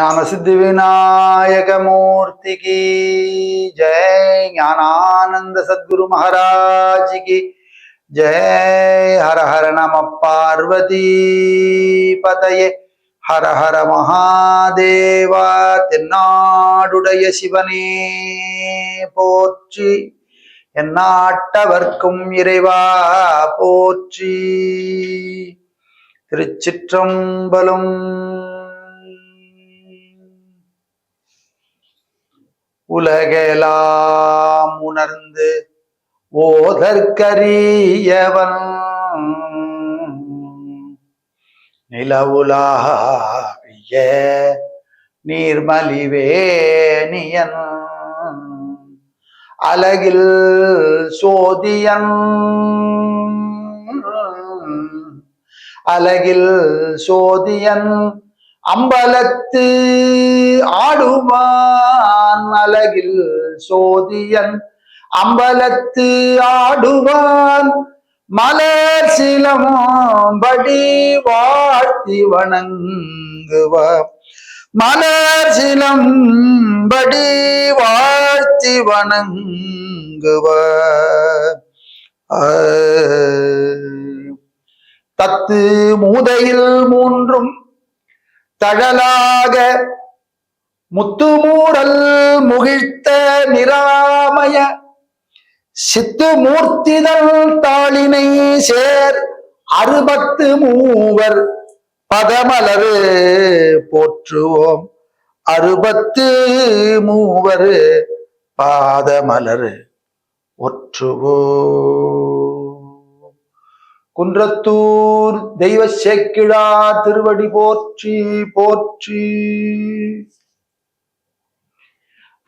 ஞானசித்தி விநாயகமூர்த்திக்கு ஜெய் ஞானானந்த சத்குரு மகாராஜிக்கு ஜெய் ஹர ஹர நம பார்வதி பதையே. ஹர ஹர மகாதேவா தென்னாடுடைய சிவனே போற்றி. என்னாட்டவர்க்கும் இறைவா போற்றி. திருச்சிற்றம்பலம் உலகெலாம் உணர்ந்து ஓதற்கரியவன். நிலவுலாவிய நீர்மலிவேனியன் அழகில் சோதியன். அழகில் சோதியன். அம்பலத்து ஆடுமா அழகில் சோதியன் அம்பலத்து ஆடுவான். மலர் சிலம்படி வாழ்த்தி வணங்குவார். மலர் சிலம்படி வாழ்த்தி வணங்குவார். தத்து மூதையில் மூன்றும் தழலாக முத்துமூரல் முகிழ்த்த நிராமய சித்து மூர்த்திதல் தாளினை சேர் அறுபத்து மூவர் பதமலரு போற்றுவோம். அறுபத்து மூவர் பாதமலரு ஒற்றுவோம். குன்றத்தூர் தெய்வ சேக்கிழா திருவடி போற்றி போற்றி.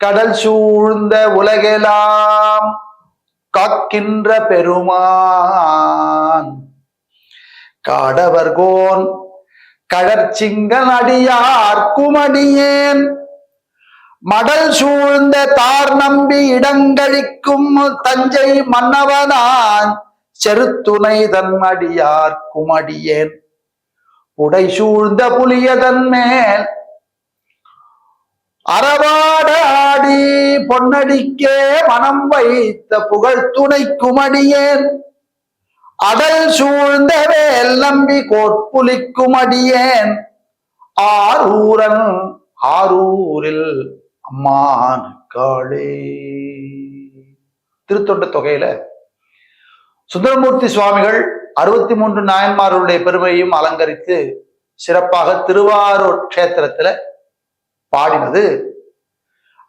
கடல் சூழ்ந்த உலகெலாம் காக்கின்ற பெருமான். காடவர்கோன் கடற்சிங்கன் அடியார் குமடியேன் மடல் சூழ்ந்த தார் நம்பி இடங்களிக்கும் தஞ்சை மன்னவனான். செருத்துணை தன் அடியார் குமடியேன். உடை சூழ்ந்த புலியதன் மேல் அறவாடாடி பொன்னடிக்கே மனம் வைத்த புகழ் துணை குமடியேன் அடல் சூழ்ந்த வேல் நம்பி கோட்புலிக்கும் அடியேன் ஆரூரன் ஆரூரில் அம்மான் காளே திருத்தொண்ட தொகையில சுந்தரமூர்த்தி சுவாமிகள் அறுபத்தி மூன்று நாயன்மார்களுடைய பெருமையும் அலங்கரித்து சிறப்பாக திருவாரூர் கஷேத்திரத்துல பாடினது.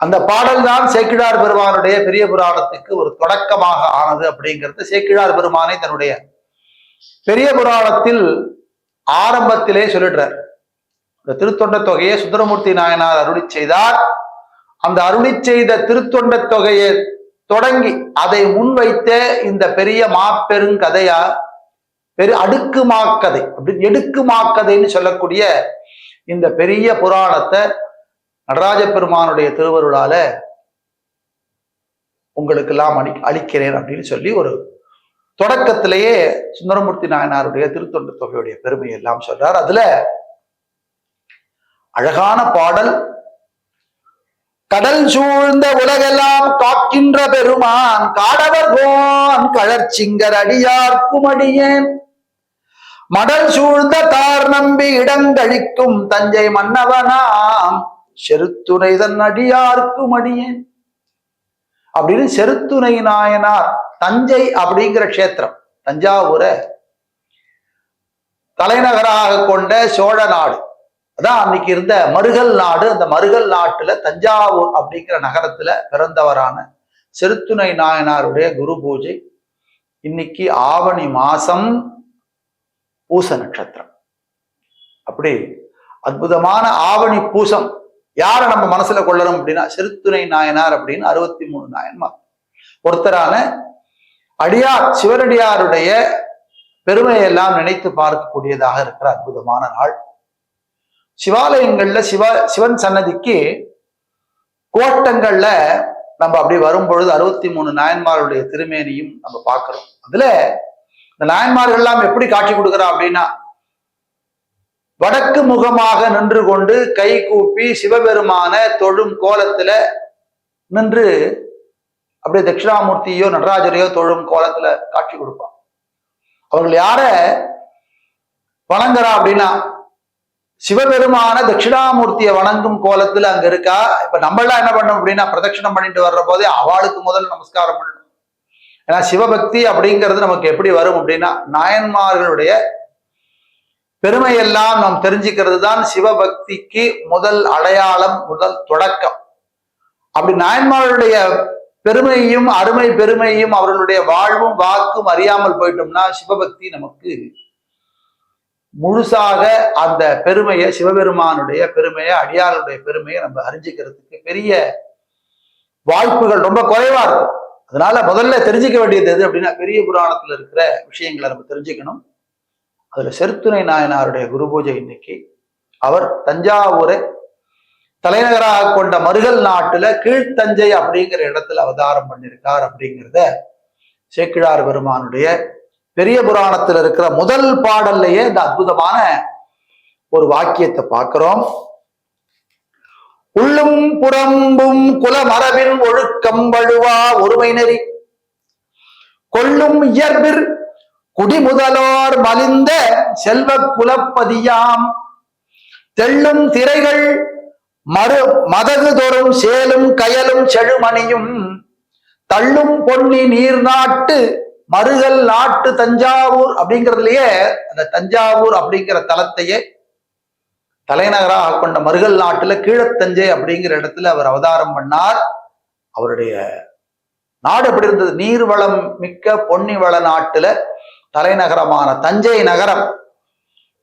அந்த பாடல் தான் சேக்கிழார் பெருமானுடைய பெரிய புராணத்துக்கு ஒரு தொடக்கமாக ஆனது அப்படிங்கிறது சேக்கிழார் பெருமானை தன்னுடைய பெரிய புராணத்தில் ஆரம்பத்திலே சொல்லிடுறார். இந்த திருத்தொண்ட தொகையை சுந்தரமூர்த்தி நாயனார் அருளி செய்தார். அந்த அருளி செய்த திருத்தொண்ட தொகையை தொடங்கி அதை முன்வைத்த இந்த பெரிய மாப்பெருங்கதையா பெரு அடுக்குமாக்கதை அப்படி எடுக்குமாக்கதைன்னு சொல்லக்கூடிய இந்த பெரிய புராணத்தை நடராஜ பெருமானுடைய திருவருளால உங்களுக்கெல்லாம் அடி அளிக்கிறேன் அப்படின்னு சொல்லி ஒரு தொடக்கத்திலேயே சுந்தரமூர்த்தி நாயனாருடைய திருத்தொண்டு தொகையுடைய பெருமை எல்லாம் சொல்றார். அதுல அழகான பாடல் கடல் சூழ்ந்த உலகெல்லாம் காக்கின்ற பெருமான் காடவர் கோன் கழற்சிங்கர் அடியார்க்கும் அடியேன் மடல் சூழ்ந்த தார் நம்பி இடங்கழிக்கும் தஞ்சை மன்னவனாம் செருத்துணை தன் அடியார்க்கும் அடியேன். அப்படின்னு செருத்துணை நாயனார் தஞ்சை அப்படிங்கிற க்ஷேத்திரம் தஞ்சாவூரை தலைநகராக கொண்ட சோழ நாடு. அதான் அன்னைக்கு இருந்த மருகல் நாடு. அந்த மருகல் நாட்டுல தஞ்சாவூர் அப்படிங்கிற நகரத்துல பிறந்தவரான செருத்துணை நாயனாருடைய குரு பூஜை. இன்னைக்கு ஆவணி மாசம் பூச நட்சத்திரம். அப்படி அற்புதமான ஆவணி பூசம் யாரை நம்ம மனசுல கொள்ளணும் அப்படின்னா சிறுத்துணை நாயனார் அப்படின்னு அறுபத்தி மூணு நாயன்மார். ஒருத்தரான அடியார் சிவனடியாருடைய பெருமையெல்லாம் நினைத்து பார்க்கக்கூடியதாக இருக்கிற அற்புதமான நாள். சிவாலயங்கள்ல சிவ சிவன் சன்னதிக்கு கோட்டங்கள்ல நம்ம அப்படி வரும்பொழுது அறுபத்தி மூணு நாயன்மாருடைய திருமேனியும் நம்ம பார்க்கிறோம். அதுல இந்த நாயன்மார்கள் எல்லாம் எப்படி காட்சி கொடுக்குறா அப்படின்னா வடக்கு முகமாக நின்று கொண்டு கை கூப்பி சிவபெருமான தொழும் கோலத்துல நின்று அப்படியே தட்சிணாமூர்த்தியோ நடராஜரையோ தொழும் கோலத்துல காட்சி கொடுப்பான். அவர்கள் யார? வணங்குறா அப்படின்னா சிவபெருமான தட்சிணாமூர்த்தியை வணங்கும் கோலத்துல அங்க இருக்கா? இப்ப நம்மளாம் என்ன பண்ணோம் அப்படின்னா பிரதட்சிணம் பண்ணிட்டு வர்ற போதே அவளுக்கு முதல் நமஸ்காரம் பண்ணணும். ஏன்னா சிவபக்தி அப்படிங்கிறது நமக்கு எப்படி வரும் அப்படின்னா நாயன்மார்களுடைய பெருமையெல்லாம் நாம் தெரிஞ்சுக்கிறது தான் சிவபக்திக்கு முதல் அடையாளம் முதல் தொடக்கம். அப்படி நாயன்மார்களுடைய பெருமையும் அருமை பெருமையும் அவர்களுடைய வாழ்வும் வாக்கும் அறியாமல் போயிட்டோம்னா சிவபக்தி நமக்கு முழுசாக அந்த பெருமையை சிவபெருமானுடைய பெருமையை அடியாளுடைய பெருமையை நம்ம அறிஞ்சிக்கிறதுக்கு பெரிய வாய்ப்புகள் ரொம்ப குறைவா இருக்கும். அதனால முதல்ல தெரிஞ்சுக்க வேண்டியது எது அப்படின்னா பெரிய புராணத்துல இருக்கிற விஷயங்களை நம்ம தெரிஞ்சுக்கணும். அதுல செருத்துணை நாயனாருடைய குரு பூஜை இன்னைக்கு. அவர் தஞ்சாவூரை தலைநகராக கொண்ட மருகல் நாட்டுல கீழ்த்தஞ்சை அப்படிங்கிற இடத்துல அவதாரம் பண்ணியிருக்கார் அப்படிங்கிறத சேக்கிழார் பெருமானுடைய பெரிய புராணத்தில் இருக்கிற முதல் பாடல்லையே இந்த அற்புதமான ஒரு வாக்கியத்தை பார்க்கிறோம். உள்ளும் புறம்பும் குலமரபின் ஒழுக்கம் வழுவா ஒருமை நெறி. கொள்ளும் இயற்பிற் குடிமுதலோர் மலிந்த செல்வ குலப்பதியாம். தெள்ளும் திரைகள் மறு மதகு தோறும் சேலும் கயலும் செழுமணியும். தள்ளும் பொன்னி நீர் நாட்டு மருகல் நாட்டு தஞ்சாவூர் அப்படிங்கிறதுலயே அந்த தஞ்சாவூர் அப்படிங்கிற தலத்தையே தலைநகராக கொண்ட மருகல் நாட்டுல கீழத்தஞ்சை அப்படிங்கிற இடத்துல அவர் அவதாரம் பண்ணார். அவருடைய நாடு எப்படி இருந்தது? நீர்வளம் மிக்க பொன்னி வள நாட்டுல தலைநகரமான தஞ்சை நகரம்.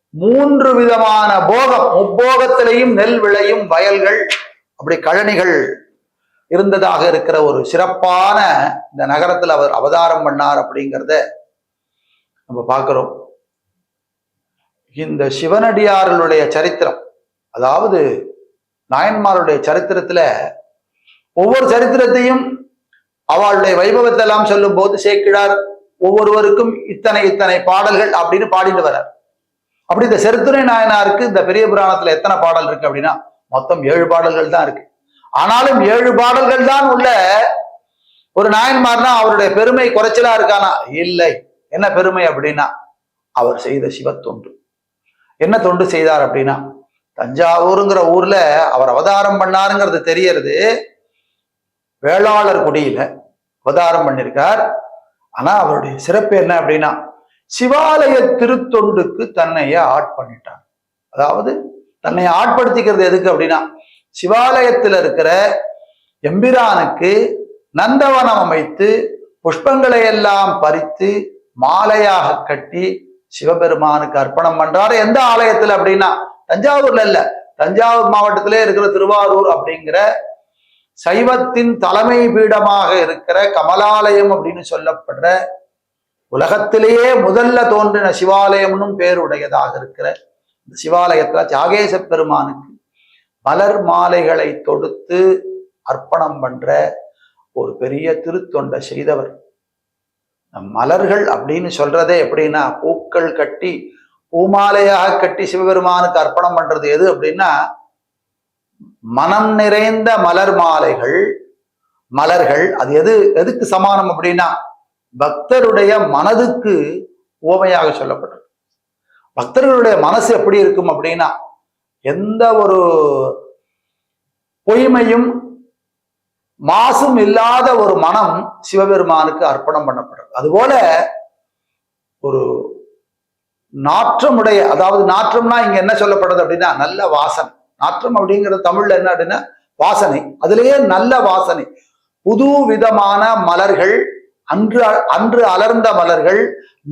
மூன்று விதமான போகம். முப்போகத்திலையும் நெல் விளையும் வயல்கள் அப்படி கழனிகள் இருந்ததாக இருக்கிற ஒரு சிறப்பான இந்த நகரத்தில் அவர் அவதாரம் பண்ணார் அப்படிங்கிறத நம்ம பார்க்கிறோம். இந்த சிவனடியார்களுடைய சரித்திரம் அதாவது நாயன்மாருடைய சரித்திரத்துல ஒவ்வொரு சரித்திரத்தையும் அவளுடைய வைபவத்தை எல்லாம் சொல்லும் போது சேர்க்கிறார். ஒவ்வொருவருக்கும் இத்தனை இத்தனை பாடல்கள் அப்படின்னு பாடிட்டு வர்றார். அப்படி இந்த செருத்துறை நாயனாருக்கு இந்த பெரிய புராணத்துல எத்தனை பாடல் இருக்கு அப்படின்னா மொத்தம் ஏழு பாடல்கள் தான் இருக்கு. ஆனாலும் ஏழு பாடல்கள் தான் உள்ள ஒரு நாயன்மார்னா அவருடைய பெருமை குறைச்சலா இருக்கானா? இல்லை. என்ன பெருமை அப்படின்னா அவர் செய்த சிவ தொண்டு என்ன தொண்டு செய்தார் அப்படின்னா தஞ்சாவூருங்கிற ஊர்ல அவர் அவதாரம் பண்ணாருங்கிறது தெரியறது. வேளாளர் குடியில அவதாரம் பண்ணியிருக்கார் ஆனா அவருடைய சிறப்பு என்ன அப்படின்னா சிவாலய திருத்தொண்டுக்கு தன்னைய ஆட்பண்ணிட்டார் அதாவது தன்னை ஆட்படுத்திக்கிறது எதுக்கு அப்படின்னா சிவாலயத்தில் இருக்கிற எம்பிரானுக்கு நந்தவனம் அமைத்து புஷ்பங்களை எல்லாம் பறித்து மாலையாக கட்டி சிவபெருமானுக்கு அர்ப்பணம் பண்றாரு. எந்த ஆலயத்துல அப்படின்னா தஞ்சாவூர்ல இல்ல. தஞ்சாவூர் மாவட்டத்திலே இருக்கிற திருவாரூர் அப்படிங்கிற சைவத்தின் தலைமை பீடமாக இருக்கிற கமலாலயம் அப்படின்னு சொல்லப்படுற உலகத்திலேயே முதல்ல தோன்றின சிவாலயம்னும் பேருடையதாக இருக்கிற இந்த சிவாலயத்துல தியாகேச பெருமானுக்கு மலர் மாலைகளை தொடுத்து அர்ப்பணம் பண்ற ஒரு பெரிய திருத்தொண்டை செய்தவர். மலர்கள் அப்படின்னு சொல்றதே எப்படின்னா பூக்கள் கட்டி பூமாலையாக கட்டி சிவபெருமானுக்கு அர்ப்பணம் பண்றது எது அப்படின்னா மனம் நிறைந்த மலர் மாலைகள் மலர்கள் அது எது எதுக்கு சமானம் அப்படின்னா பக்தருடைய மனதுக்கு உவமையாக சொல்லப்படுறது பக்தர்களுடைய மனசு எப்படி இருக்கும் அப்படின்னா எந்த ஒரு பொய்மையும் மாசும் இல்லாத ஒரு மனம் சிவபெருமானுக்கு அர்ப்பணம் பண்ணப்படுறது அதுபோல ஒரு நாற்றமுடைய அதாவது நாற்றம்னா இங்க என்ன சொல்லப்படுறது அப்படின்னா நல்ல வாசனை. நாற்றம் அப்படிங்கிறது தமிழ்ல என்ன அப்படின்னா வாசனை. அதுலேயே நல்ல வாசனை. புது விதமான மலர்கள் அன்று அன்று அலர்ந்த மலர்கள்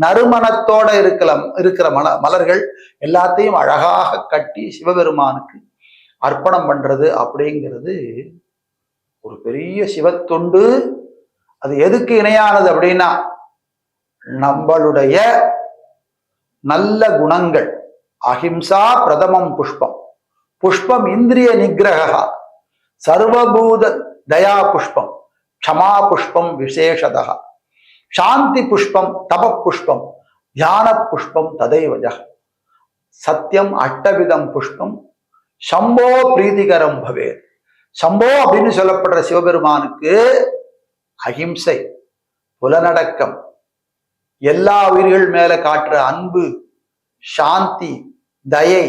நறுமணத்தோட இருக்கிற இருக்கிற மல மலர்கள் எல்லாத்தையும் அழகாக கட்டி சிவபெருமானுக்கு அர்ப்பணம் பண்றது அப்படிங்கிறது ஒரு பெரிய சிவத்தொண்டு. அது எதுக்கு இணையானது அப்படின்னா நம்மளுடைய நல்ல குணங்கள். அஹிம்சா பிரதமம் புஷ்பம். புஷ்பம் இந்திரிய நிகிரகா சர்வபூத தயா புஷ்பம் க்ஷமா புஷ்பம் விசேஷதா சாந்தி புஷ்பம் தப புஷ்பம் தியான புஷ்பம் ததைவஜ சத்தியம் அட்டவிதம் புஷ்பம் சம்போ பிரீதிகரம் பவே சம்போ அப்படின்னு சொல்லப்படுற சிவபெருமானுக்கு அகிம்சை புலனடக்கம் எல்லா உயிர்கள் மேல காட்டுற அன்பு சாந்தி தயை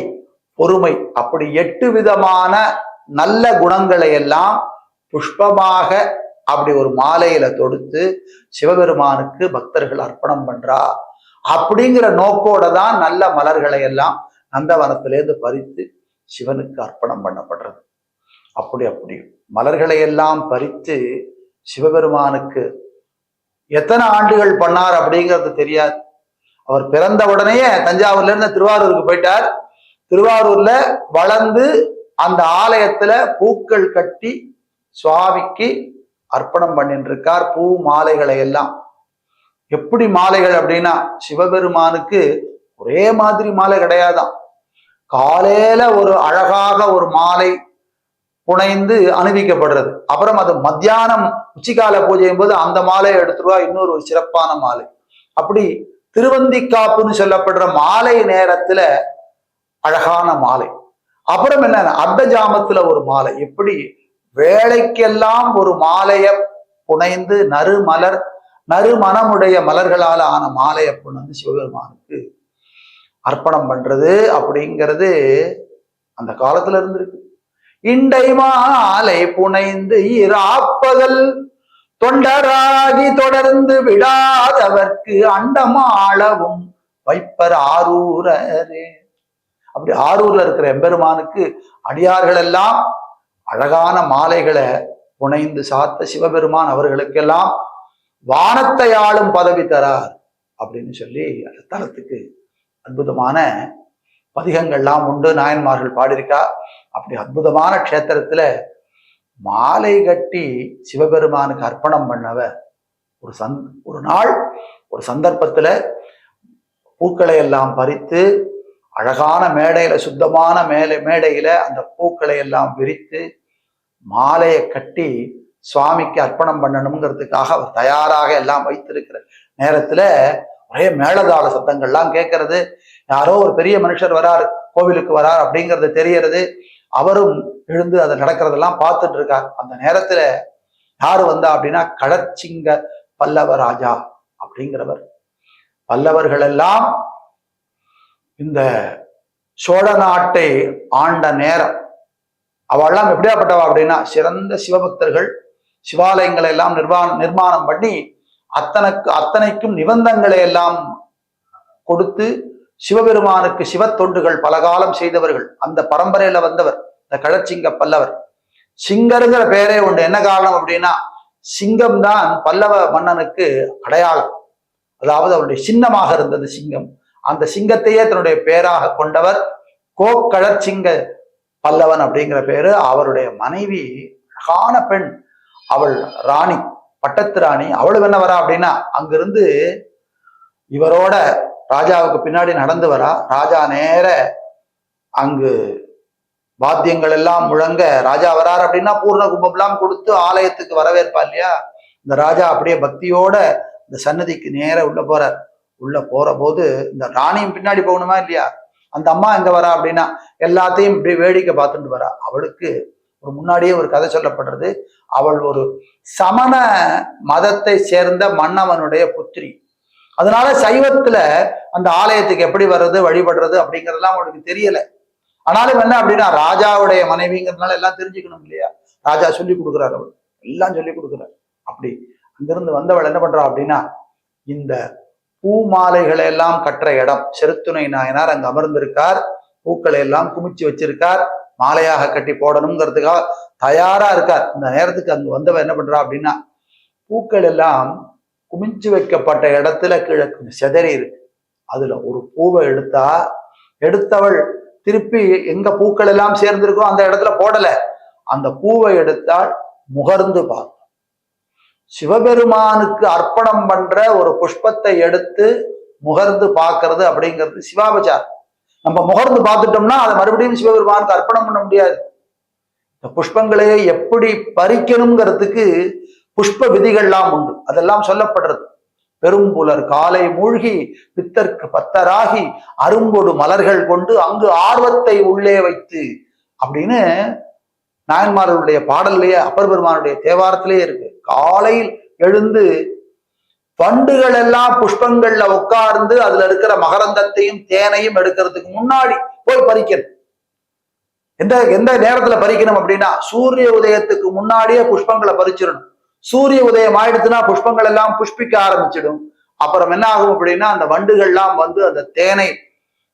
பொறுமை. அப்படி எட்டு விதமான நல்ல குணங்களை எல்லாம் புஷ்பமாக அப்படி ஒரு மாலையில தொடுத்து சிவபெருமானுக்கு பக்தர்கள் அர்ப்பணம் பண்றா. அப்படிங்கிற நோக்கோட தான் நல்ல மலர்களை எல்லாம் நந்தவனத்திலேருந்து பறித்து சிவனுக்கு அர்ப்பணம் பண்ணப்படுறது. அப்படி அப்படி மலர்களை எல்லாம் பறித்து சிவபெருமானுக்கு எத்தனை ஆண்டுகள் பண்ணார் அப்படிங்கிறது தெரியாது. அவர் பிறந்த உடனேயே தஞ்சாவூர்ல இருந்து திருவாரூருக்கு போயிட்டார். திருவாரூர்ல வளர்ந்து அந்த ஆலயத்துல பூக்கள் கட்டி சுவாமிக்கு அர்ப்பணம் பண்ணிட்டு இருக்கார் பூ மாலைகளை எல்லாம். எப்படி மாலைகள் அப்படின்னா சிவபெருமானுக்கு ஒரே மாதிரி மாலை கிடையாதாம். காலையில ஒரு அழகாக ஒரு மாலை புனைந்து அணிவிக்கப்படுறது. அப்புறம் அது மத்தியானம் உச்சிக்கால பூஜையும் போது அந்த மாலையை எடுத்துருவா இன்னொரு சிறப்பான மாலை. அப்படி திருவந்திக்காப்புன்னு சொல்லப்படுற மாலை நேரத்துல அழகான மாலை. அப்புறம் என்ன? அர்த்த ஜாமத்துல ஒரு மாலை. எப்படி? வேலைக்கெல்லாம் ஒரு மாலைய புனைந்து நறுமலர் நறுமணமுடைய மலர்களால் ஆன மாலையை புனைந்து சிவபெருமானுக்கு அர்ப்பணம் பண்றது அப்படிங்கிறது அந்த காலத்துல இருந்திருக்கு. இண்டை மாலை புனைந்து இராப்பகல் தொண்டராகி தொடர்ந்து விடாதவர்க்கு அண்டமாளவும் வைப்பர் ஆரூரரே. அப்படி ஆரூர்ல இருக்கிற எம்பெருமானுக்கு அடியார்கள் எல்லாம் அழகான மாலைகளை புனைந்து சாத்த சிவபெருமான் அவர்களுக்கெல்லாம் வானத்தை ஆளும் பதவி தரார் அப்படின்னு சொல்லி அந்த தலத்துக்கு அற்புதமான பதிகங்கள்லாம் உண்டு. நாயன்மார்கள் பாடியிருக்கா? அப்படி அற்புதமான க்ஷேத்திரத்துல மாலை கட்டி சிவபெருமானுக்கு அர்ப்பணம் பண்ணவ ஒரு சந் ஒரு நாள் ஒரு சந்தர்ப்பத்துல பூக்களை எல்லாம் பறித்து அழகான மேடையில சுத்தமான மேலை மேடையில அந்த பூக்களை எல்லாம் விரித்து மாலையை கட்டி சுவாமிக்கு அர்ப்பணம் பண்ணணுங்கிறதுக்காக அவர் தயாராக எல்லாம் வைத்திருக்கிற நேரத்துல ஒரே மேளதாள சத்தங்கள்லாம் கேட்கறது. யாரோ ஒரு பெரிய மனுஷர் வரார் கோவிலுக்கு வரார் அப்படிங்கிறது தெரியறது. அவரும் எழுந்து அதை நடக்கிறதெல்லாம் பார்த்துட்டு இருக்கார். அந்த நேரத்துல யாரு வந்தா அப்படின்னா கடச்சிங்க பல்லவ ராஜா அப்படிங்கிறவர். பல்லவர்கள் எல்லாம் இந்த சோழ நாட்டை ஆண்ட நேரம். அவெல்லாம் எப்படியாப்பட்டவா அப்படின்னா சிறந்த சிவபக்தர்கள் சிவாலயங்களை எல்லாம் நிர்வாணம் நிர்மாணம் பண்ணி அத்தனைக்கு அத்தனைக்கும் நிபந்தங்களை எல்லாம் கொடுத்து சிவபெருமானுக்கு சிவத்தொண்டுகள் பல காலம் செய்தவர்கள். அந்த பரம்பரையில வந்தவர் இந்த கழச்சிங்க பல்லவர் சிங்கருங்கிற பேரே உண்டு. என்ன காரணம் அப்படின்னா சிங்கம் தான் பல்லவ மன்னனுக்கு அடையாளம். அதாவது அவருடைய சின்னமாக இருந்தது சிங்கம். அந்த சிங்கத்தையே தன்னுடைய பேராக கொண்டவர் கோக்கழற்சிங்க பல்லவன் அப்படிங்கிற பேரு. அவருடைய மனைவி அழகான பெண். அவள் ராணி பட்டத்து ராணி. அவளும் என்ன வரா அப்படின்னா அங்கிருந்து இவரோட ராஜாவுக்கு பின்னாடி நடந்து வரா. ராஜா நேர அங்கு வாத்தியங்கள் எல்லாம் முழங்க ராஜா வரார் அப்படின்னா பூர்ண கும்பம்லாம் கொடுத்து ஆலயத்துக்கு வரவேற்பா இல்லையா? இந்த ராஜா அப்படியே பக்தியோட இந்த சன்னதிக்கு நேர உள்ள போறார். உள்ள போற போது இந்த ராணியும் பின்னாடி போகணுமா இல்லையா? அந்த அம்மா எங்க வரா அப்படின்னா எல்லாத்தையும் இப்படி வேடிக்கை பார்த்துட்டு வரா. அவளுக்கு ஒரு முன்னாடியே ஒரு கதை சொல்லப்படுறது. அவள் ஒரு சமண மதத்தை சேர்ந்த மன்னவனுடைய புத்திரி. அதனால சைவத்துல அந்த ஆலயத்துக்கு எப்படி வர்றது வழிபடுறது அப்படிங்கறதெல்லாம் அவளுக்கு தெரியல. ஆனாலும் என்ன அப்படின்னா ராஜாவுடைய மனைவிங்கிறதுனால எல்லாம் தெரிஞ்சுக்கணும் இல்லையா? ராஜா சொல்லி கொடுக்குறாரு அவள். எல்லாம் சொல்லி கொடுக்குறாரு. அப்படி அங்கிருந்து வந்தவள் என்ன பண்றா அப்படின்னா இந்த பூ மாலைகளை எல்லாம் கற்ற இடம். செருத்துணை நாயனார் அங்க அமர்ந்திருக்கார். பூக்களை எல்லாம் குமிச்சு வச்சிருக்கார். மாலையாக கட்டி போடணுங்கிறதுக்காக தயாரா இருக்கார். இந்த நேரத்துக்கு அங்க வந்தவ என்ன பண்றா அப்படின்னா பூக்கள் எல்லாம் குமிச்சு வைக்கப்பட்ட இடத்துல கிழக்கு செதறி இருக்கு. அதுல ஒரு பூவை எடுத்தா எடுத்தவள் திருப்பி எங்க பூக்கள் எல்லாம் சேர்ந்திருக்கோ அந்த இடத்துல போடல. அந்த பூவை எடுத்தால் முகர்ந்து பார்த்தாள் சிவபெருமானுக்கு அர்ப்பணம் பண்ற ஒரு புஷ்பத்தை எடுத்து முகர்ந்து பார்க்கறது அப்படிங்கிறது சிவாபச்சார் நம்ம முகர்ந்து பார்த்துட்டோம்னா அதை மறுபடியும் சிவபெருமானுக்கு அர்ப்பணம் பண்ண முடியாது. இந்த புஷ்பங்களை எப்படி பறிக்கணுங்கிறதுக்கு புஷ்ப விதிகள்லாம் உண்டு. அதெல்லாம் சொல்லப்படுறது. பெரும்புலர் காலை மூழ்கி பித்தர்க்கு பத்தராகி அரும்பொடு மலர்கள் கொண்டு அங்கு ஆர்வத்தை உள்ளே வைத்து அப்படின்னு நாயன்மார்களுடைய பாடல்லையே அப்பர் பெருமானுடைய தேவாரத்திலேயே இருக்கு. காலையில் எழுந்து வண்டுகள் எல்லாம் புஷ்பங்கள்ல உட்கார்ந்து அதுல இருக்கிற மகரந்தத்தையும் தேனையும் எடுக்கிறதுக்கு முன்னாடி போய் பறிக்கிறது எந்த எந்த நேரத்துல பறிக்கணும் அப்படின்னா சூரிய உதயத்துக்கு முன்னாடியே புஷ்பங்களை பறிச்சிடணும். சூரிய உதயம் ஆயிடுச்சுன்னா புஷ்பங்கள் எல்லாம் புஷ்பிக்க ஆரம்பிச்சிடும். அப்புறம் என்ன ஆகும் அப்படின்னா அந்த வண்டுகள்லாம் வந்து அந்த தேனை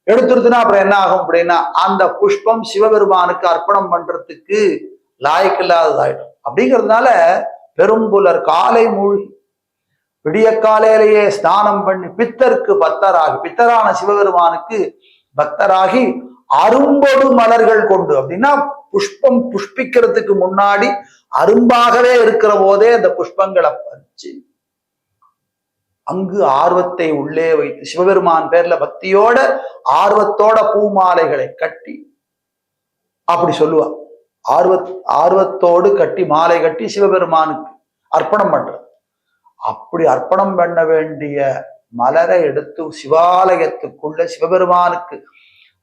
எடுத்துருதுன்னா அப்புறம் என்ன ஆகும் அப்படின்னா அந்த புஷ்பம் சிவபெருமானுக்கு அர்ப்பணம் பண்றதுக்கு லாய்க்கில்லாததாயிடும். அப்படிங்கிறதுனால பெரும்புலர் காலை மூழ்கி விடிய காலையிலேயே ஸ்நானம் பண்ணி பித்தருக்கு பக்தராகி பித்தரான சிவபெருமானுக்கு பக்தராகி அரும்பொடு மலர்கள் கொண்டு அப்படின்னா புஷ்பம் புஷ்பிக்கிறதுக்கு முன்னாடி அரும்பாகவே இருக்கிற போதே அந்த புஷ்பங்களை பறிச்சு அங்கு ஆர்வத்தை உள்ளே வைத்து சிவபெருமான் பேர்ல பக்தியோட ஆர்வத்தோட பூமாலைகளை கட்டி அப்படி சொல்லுவா ஆர்வ ஆர்வத்தோடு கட்டி மாலை கட்டி சிவபெருமானுக்கு அர்ப்பணம் பண்ற அப்படி அர்ப்பணம் பண்ண வேண்டிய மலரை எடுத்து சிவாலயத்துக்குள்ள சிவபெருமானுக்கு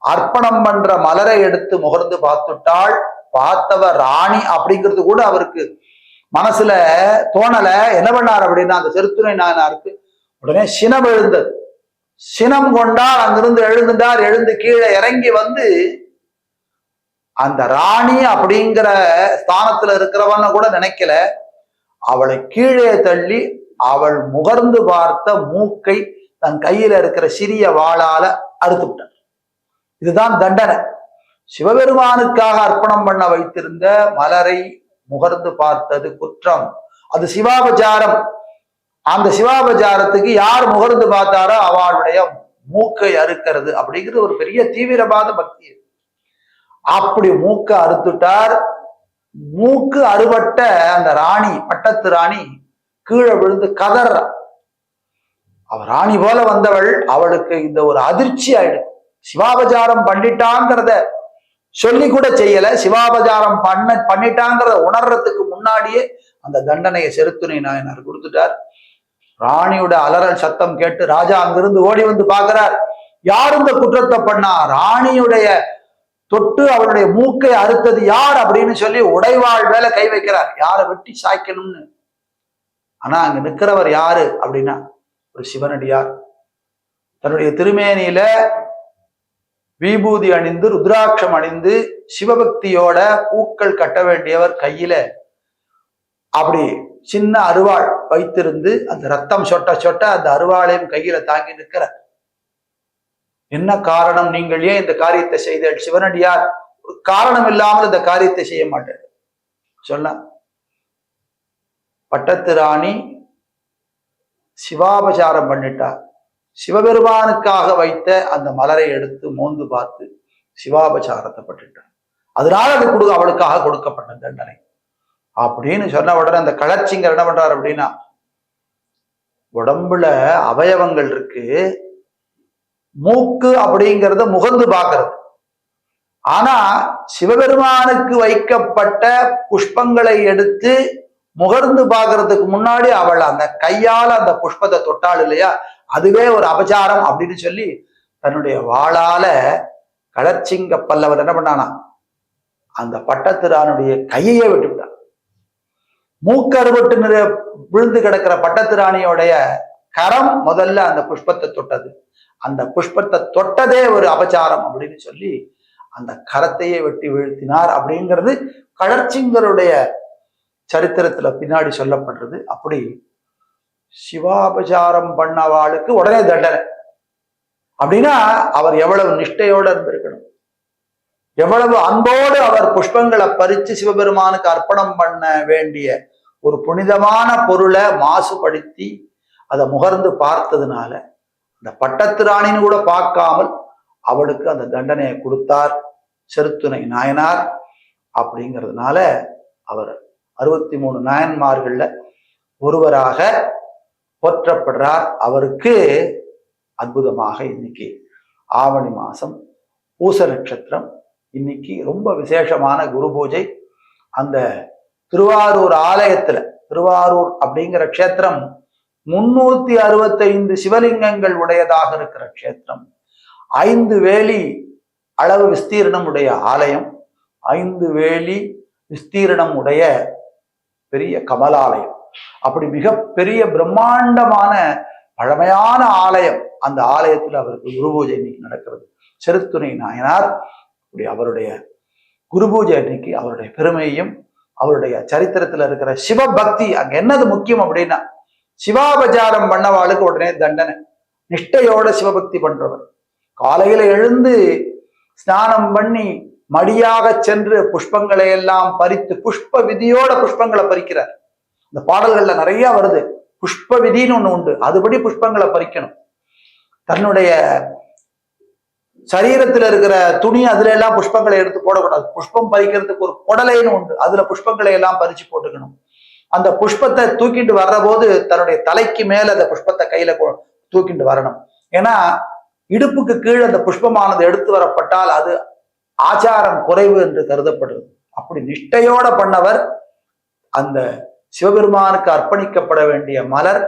அர்ப்பணம் பண்ற மலரை எடுத்து முகர்ந்து பார்த்துட்டாள் பார்த்தவ ராணி அப்படிங்கிறது கூட அவருக்கு மனசுல தோணல. என்ன பண்ணார் அப்படின்னா அந்த செருத்துணை நாயனாருக்கு உடனே சினம் எழுந்தது. சினம் கொண்டார் அங்கிருந்து எழுந்துட்டார் எழுந்து கீழே இறங்கி வந்து அந்த ராணி அப்படிங்கிற ஸ்தானத்துல இருக்கிறவன்னு கூட நினைக்கல. அவளை கீழே தள்ளி அவள் முகர்ந்து பார்த்த மூக்கை தன் கையில இருக்கிற சிறிய வாளால அறுத்து விட்டார். இதுதான் தண்டனை. சிவபெருமானுக்காக அர்ப்பணம் பண்ண வைத்திருந்த மலரை முகர்ந்து பார்த்தது குற்றம். அது சிவாபச்சாரம் அந்த சிவாபச்சாரத்துக்கு யார் முகர்ந்து பார்த்தாரோ அவளுடைய மூக்கை அறுக்கிறது அப்படிங்கிற ஒரு பெரிய தீவிரவாத பக்தி. அப்படி மூக்க அறுத்துட்டார். மூக்கு அறுபட்ட அந்த ராணி பட்டத்து ராணி கீழே விழுந்து கதற. அவ ராணி போல வந்தவள் அவளுக்கு இந்த ஒரு அதிர்ச்சி ஆயிடும் சிவாபச்சாரம் பண்ணிட்டாங்கிறத சொல்லி கூட செய்யல. சிவாபச்சாரம் பண்ண பண்ணிட்டாங்கிறத உணர்றதுக்கு முன்னாடியே அந்த தண்டனையை செருத்துணை நாயனார் கொடுத்துட்டார். ராணியோட அலறல் சத்தம் கேட்டு ராஜா அங்கிருந்து ஓடி வந்து பார்க்கிறார். யார் இந்த குற்றத்தை பண்ணா? ராணியுடைய தொட்டு அவருடைய மூக்கை அறுத்தது யார் அப்படின்னு சொல்லி உடைவாள் மேல கை வைக்கிறார். யாரை வெட்டி சாய்க்கணும்னு? ஆனா அங்க நிற்கிறவர் யாரு அப்படின்னா ஒரு சிவனடியார். தன்னுடைய திருமேனியில விபூதி அணிந்து ருத்ராட்சம் அணிந்து சிவபக்தியோட பூக்கள் கட்ட வேண்டியவர் கையில அப்படி சின்ன அருவாள் வைத்திருந்து அந்த ரத்தம் சொட்ட சொட்ட அந்த அருவாளையும் கையில தாங்கி நிற்கிறார் என்ன காரணம்? நீங்கள் ஏன் இந்த காரியத்தை செய்தீர்கள்? சிவனடியார் ஒரு காரணம் இல்லாமல் இந்த காரியத்தை செய்ய மாட்டார். சொன்ன பட்டத்து ராணி சிவாபசாரம் பண்ணிட்டா. சிவபெருமானுக்காக வைத்த அந்த மலரை எடுத்து மோந்து பார்த்து சிவாபசாரத்தை பட்டுட்டார் அதனால அது கொடு அவளுக்காக கொடுக்கப்பட்ட தண்டனை. அப்படின்னு சொன்ன உடனே அந்த கலர்ச்சிங்கர் என்ன பண்றாரு அப்படின்னா உடம்புல அவயவங்கள் இருக்கு மூக்கு அப்படிங்கிறத முகந்து பார்க்கறது. ஆனா சிவபெருமானுக்கு வைக்கப்பட்ட புஷ்பங்களை எடுத்து முகர்ந்து பார்க்கறதுக்கு முன்னாடி அவள் அந்த கையால அந்த புஷ்பத்தை தொட்டாள் இல்லையா? அதுவே ஒரு அபச்சாரம் அப்படின்னு சொல்லி தன்னுடைய வாளால கலர்ச்சிங்க பல்லவர் என்ன பண்ணானா அந்த பட்டத்திரானுடைய கையையே விட்டு விட்டான். மூக்கருவட்டு நிற விழுந்து கிடக்கிற பட்டத்திராணியோடைய கரம் முதல்ல அந்த புஷ்பத்தை தொட்டது. அந்த புஷ்பத்தை தொட்டதே ஒரு அபச்சாரம் அப்படின்னு சொல்லி அந்த கரத்தையே வெட்டி வீழ்த்தினார் அப்படிங்கிறது கடற்சிங்கருடைய சரித்திரத்துல பின்னாடி சொல்லப்படுறது. அப்படி சிவாபசாரம் பண்ணவாளுக்கு உடனே தண்டனை. அப்படின்னா அவர் எவ்வளவு நிஷ்டையோடு இருந்திருக்கணும். எவ்வளவு அன்போடு அவர் புஷ்பங்களை பறித்து சிவபெருமானுக்கு அர்ப்பணம் பண்ண வேண்டிய ஒரு புனிதமான பொருளை மாசுபடுத்தி அதை முகர்ந்து பார்த்ததுனால அந்த பட்டத்து ராணின்னு கூட பார்க்காமல் அவளுக்கு அந்த தண்டனையை கொடுத்தார். செருத்துணை நாயனார் அப்படிங்கிறதுனால அவர் அறுபத்தி மூணு நாயன்மார்கள்ல ஒருவராக போற்றப்படுறார். அவருக்கு அற்புதமாக இன்னைக்கு ஆவணி மாசம் பூச நட்சத்திரம் இன்னைக்கு ரொம்ப விசேஷமான குரு பூஜை. அந்த திருவாரூர் ஆலயத்துல திருவாரூர் அப்படிங்கிற க்ஷேத்திரம் முன்னூத்தி அறுபத்தைந்து சிவலிங்கங்கள் உடையதாக இருக்கிற க்ஷேத்திரம். ஐந்து வேலி அளவு விஸ்தீர்ணம் உடைய ஆலயம் ஐந்து வேலி விஸ்தீர்ணம் உடைய பெரிய கமலாலயம். அப்படி மிகப்பெரிய பிரம்மாண்டமான பழமையான ஆலயம் அந்த ஆலயத்துல அவருக்கு குரு பூஜை இன்னைக்கு நடக்கிறது. செருத்துணை நாயனார் அப்படி அவருடைய குரு பூஜை அன்னைக்கு அவருடைய பெருமையும் அவருடைய சரித்திரத்துல இருக்கிற சிவபக்தி அங்க என்னது முக்கியம் அப்படின்னா சிவாபச்சாரம் பண்ணவாளுக்கு உடனே தண்டனை. நிஷ்டையோட சிவபக்தி பண்றவர். காலையில எழுந்து ஸ்நானம் பண்ணி மடியாக சென்று புஷ்பங்களை எல்லாம் பறித்து புஷ்ப விதியோட புஷ்பங்களை பறிக்கிறார். இந்த பாடல்கள்ல நிறைய வருது. புஷ்ப விதின்னு ஒண்ணு உண்டு. அதுபடி புஷ்பங்களை பறிக்கணும். தன்னுடைய சரீரத்துல இருக்கிற துணி அதுல எல்லாம் புஷ்பங்களை எடுத்து போடக்கூடாது. புஷ்பம் பறிக்கிறதுக்கு ஒரு குடலைன்னு உண்டு. அதுல புஷ்பங்களை எல்லாம் பறிச்சு போட்டுக்கணும். அந்த புஷ்பத்தை தூக்கிட்டு வர்ற போது தன்னுடைய தலைக்கு மேல அந்த புஷ்பத்தை கையில தூக்கிட்டு வரணும். ஏன்னா இடுப்புக்கு கீழே அந்த புஷ்பமானது எடுத்து வரப்பட்டால் அது ஆச்சாரம் குறைவு என்று கருதப்படுது அப்படி நிஷ்டையோட பண்ணவர் அந்த சிவபெருமானுக்கு அர்ப்பணிக்கப்பட வேண்டிய மலர்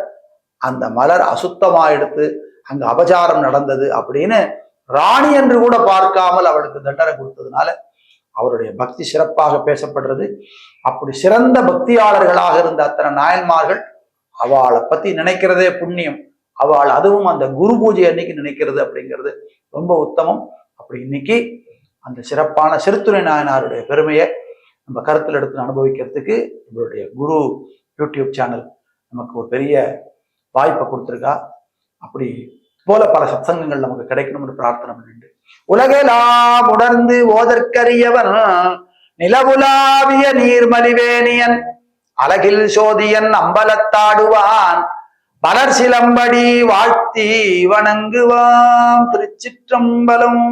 அந்த மலர் அசுத்தமா எடுத்து அங்க அபச்சாரம் நடந்தது அப்படின்னு ராணி என்று கூட பார்க்காமல் அவளுக்கு தண்டனை கொடுத்ததுனால அவருடைய பக்தி சிறப்பாக பேசப்படுறது. அப்படி சிறந்த பக்தியாளர்களாக இருந்த அத்தனை நாயன்மார்கள் அவளை பத்தி நினைக்கிறதே புண்ணியம். அவள் அதுவும் அந்த குரு பூஜை அன்னைக்கு நினைக்கிறது அப்படிங்கிறது ரொம்ப உத்தமம். அப்படி இன்னைக்கு அந்த சிறப்பான சிறுத்துணை நாயனாருடைய பெருமையை நம்ம கருத்தில் எடுத்து அனுபவிக்கிறதுக்கு நம்மளுடைய குரு யூடியூப் சேனல் நமக்கு ஒரு பெரிய வாய்ப்பை கொடுத்துருக்கா. அப்படி போல பல சத்சங்கங்கள் நமக்கு கிடைக்கணும்னு பிரார்த்தனை பண்ணிட்டு. உலகெல்லாம் உணர்ந்து ஓதற்கரியவன் நிலவுலாவிய நீர்மலிவேணியன் அழகில் சோதியன் அம்பலத்தாடுவான் பலர் சிலம்படி வாழ்த்தி வணங்குவாம் திருச்சிற்றம்பலம்.